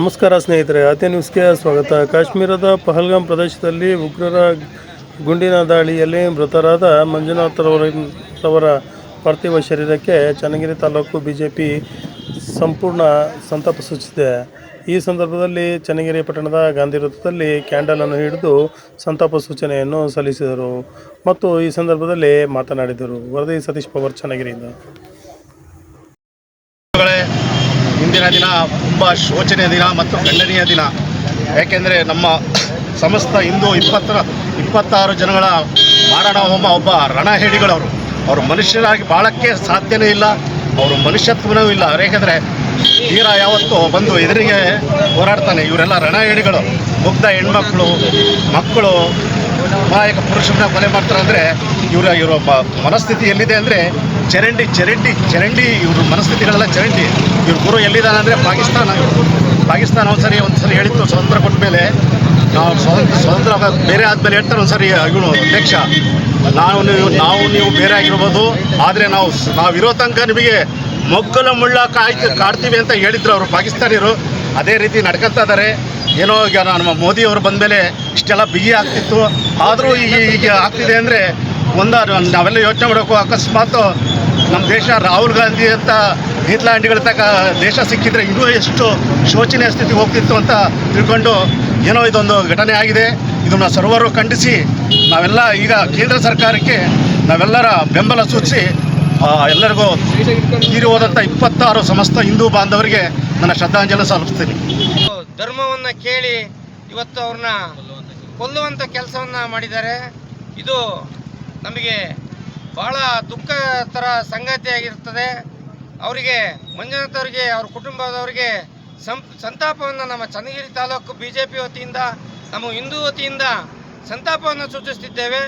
ನಮಸ್ಕಾರ ಸ್ನೇಹಿತರೆ ಅತಿ ನ್ಯೂಸ್ಗೆ ಸ್ವಾಗತ. ಕಾಶ್ಮೀರದ ಪಹಲ್ಗಾಮ್ ಪ್ರದೇಶದಲ್ಲಿ ಉಗ್ರರ ಗುಂಡಿನ ದಾಳಿಯಲ್ಲಿ ಮೃತರಾದ ಮಂಜುನಾಥ್ರವರ ರವರ ಪಾರ್ಥಿವ ಶರೀರಕ್ಕೆ Channagiri taluk B J P ಸಂಪೂರ್ಣ ಸಂತಾಪ ಸೂಚಿಸಿದೆ. ಈ ಸಂದರ್ಭದಲ್ಲಿ ಚನ್ನಗಿರಿ ಪಟ್ಟಣದ ಗಾಂಧಿ ವೃತ್ತದಲ್ಲಿ ಕ್ಯಾಂಡಲನ್ನು ಹಿಡಿದು ಸಂತಾಪ ಸೂಚನೆಯನ್ನು ಸಲ್ಲಿಸಿದರು ಮತ್ತು ಈ ಸಂದರ್ಭದಲ್ಲಿ ಮಾತನಾಡಿದರು. ವರದಿ ಸತೀಶ್ ಪವರ್, ಚನ್ನಗಿರಿಯಿಂದ. ಇಂದಿನ ದಿನ ತುಂಬ ಶೋಚನೀಯ ದಿನ ಮತ್ತು ಖಂಡನೀಯ ದಿನ. ಯಾಕೆಂದರೆ ನಮ್ಮ ಸಮಸ್ತ ಹಿಂದೂ ಇಪ್ಪತ್ತರ, ಇಪ್ಪತ್ತಾರು ಜನಗಳ ಮಾರಣ ಹೋಮ ಒಬ್ಬ ರಣಹೇಡಿಗಳವರು. ಅವರು ಮನುಷ್ಯರಾಗಿ ಬಾಳಕ್ಕೆ ಸಾಧ್ಯನೇ ಇಲ್ಲ, ಅವರು ಮನುಷ್ಯತ್ವನೂ ಇಲ್ಲ. ಯಾಕೆಂದರೆ ತೀರ ಯಾವತ್ತು ಬಂದು ಎದುರಿಗೆ ಹೋರಾಡ್ತಾನೆ. ಇವರೆಲ್ಲ ರಣಹೇಡಿಗಳು ಮುಗ್ಧ ಹೆಣ್ಮಕ್ಳು, ಮಕ್ಕಳು, ಅಮಾಯಕ ಪುರುಷರನ್ನ ಕೊಲೆ ಮಾಡ್ತಾರೆ ಅಂದರೆ ಇವರ ಇವರ ಮನಸ್ಥಿತಿ ಎಲ್ಲಿದೆ ಅಂದರೆ ಚರಂಡಿ ಚರಂಡಿ ಚರಂಡಿ, ಇವ್ರ ಮನಸ್ಥಿತಿಗಳೆಲ್ಲ ಚರಂಡಿ. ಇವ್ರ ಗುರು ಎಲ್ಲಿದ್ದಾನೆ ಅಂದರೆ ಪಾಕಿಸ್ತಾನ. ಪಾಕಿಸ್ತಾನ ಒಂದ್ಸರಿ ಒಂದ್ಸರಿ ಹೇಳಿತ್ತು ಸ್ವತಂತ್ರ ಕೊಟ್ಟ ಮೇಲೆ. ನಾವು ಸ್ವತಂತ್ರ ಸ್ವತಂತ್ರ ಬೇರೆ ಆದಮೇಲೆ ಹೇಳ್ತಾರೆ ಒಂದ್ಸರಿ, ಇವನು ಅಧ್ಯಕ್ಷ. ನಾವು ನೀವು ನಾವು ನೀವು ಬೇರೆ ಆಗಿರ್ಬೋದು. ಆದರೆ ನಾವು ನಾವಿರೋ ತನಕ ನಿಮಗೆ ಮೊಗ್ಗಲ ಮುಳ್ಳ ಕಾಯ್ತು ಕಾಡ್ತೀವಿ ಅಂತ ಹೇಳಿದ್ರು ಅವರು ಪಾಕಿಸ್ತಾನಿಯರು. ಅದೇ ರೀತಿ ನಡ್ಕೊತಾ ಇದ್ದಾರೆ. ಏನೋ ನಮ್ಮ ಮೋದಿ ಅವರು ಬಂದಮೇಲೆ ಇಷ್ಟೆಲ್ಲ ಬಿಗಿ ಆಗ್ತಿತ್ತು. ಆದರೂ ಈಗ ಈಗ ಆಗ್ತಿದೆ ಅಂದರೆ ಒಂದ ನಾವೆಲ್ಲ ಯೋಚನೆ ಮಾಡಬೇಕು. ಅಕಸ್ಮಾತ್ ನಮ್ಮ ದೇಶ ರಾಹುಲ್ ಗಾಂಧಿ ಅಂತ ನೀತ್ಲಾಂಡಿಗಳ ತಕ್ಕ ದೇಶ ಸಿಕ್ಕಿದ್ರೆ ಇನ್ನೂ ಎಷ್ಟು ಶೋಚನೀಯ ಸ್ಥಿತಿಗೆ ಹೋಗ್ತಿತ್ತು ಅಂತ ತಿಳ್ಕೊಂಡು ಏನೋ ಇದೊಂದು ಘಟನೆ ಆಗಿದೆ. ಇದನ್ನು ಸರ್ವರು ಖಂಡಿಸಿ ನಾವೆಲ್ಲ ಈಗ ಕೇಂದ್ರ ಸರ್ಕಾರಕ್ಕೆ ನಾವೆಲ್ಲರ ಬೆಂಬಲ ಸೂಚಿಸಿ ಎಲ್ಲರಿಗೂ ತೀರಿ ಹೋದಂಥ ಇಪ್ಪತ್ತಾರು ಸಮಸ್ತ ಹಿಂದೂ ಬಾಂಧವರಿಗೆ ನನ್ನ ಶ್ರದ್ಧಾಂಜಲಿ ಸಲ್ಲಿಸ್ತೀನಿ. ಧರ್ಮವನ್ನು ಕೇಳಿ ಇವತ್ತು ಅವ್ರನ್ನ ಕೊಲ್ಲುವಂಥ ಕೆಲಸವನ್ನು ಮಾಡಿದ್ದಾರೆ. ಇದು ನಮಗೆ ಬಹಳ ದುಃಖತರ ಸಂಗತಿಯಾಗಿರ್ತದೆ ಅವರಿಗೆ ಮಂಜುನಾಥ್ ಅವರಿಗೆ, ಅವ್ರ ಕುಟುಂಬದವರಿಗೆ ಸಂತಾಪವನ್ನು ನಮ್ಮ Channagiri taluk B J P ವತಿಯಿಂದ, ನಮ್ಮ ಹಿಂದೂ ವತಿಯಿಂದ ಸಂತಾಪವನ್ನು ಸೂಚಿಸ್ತಿದ್ದೇವೆ.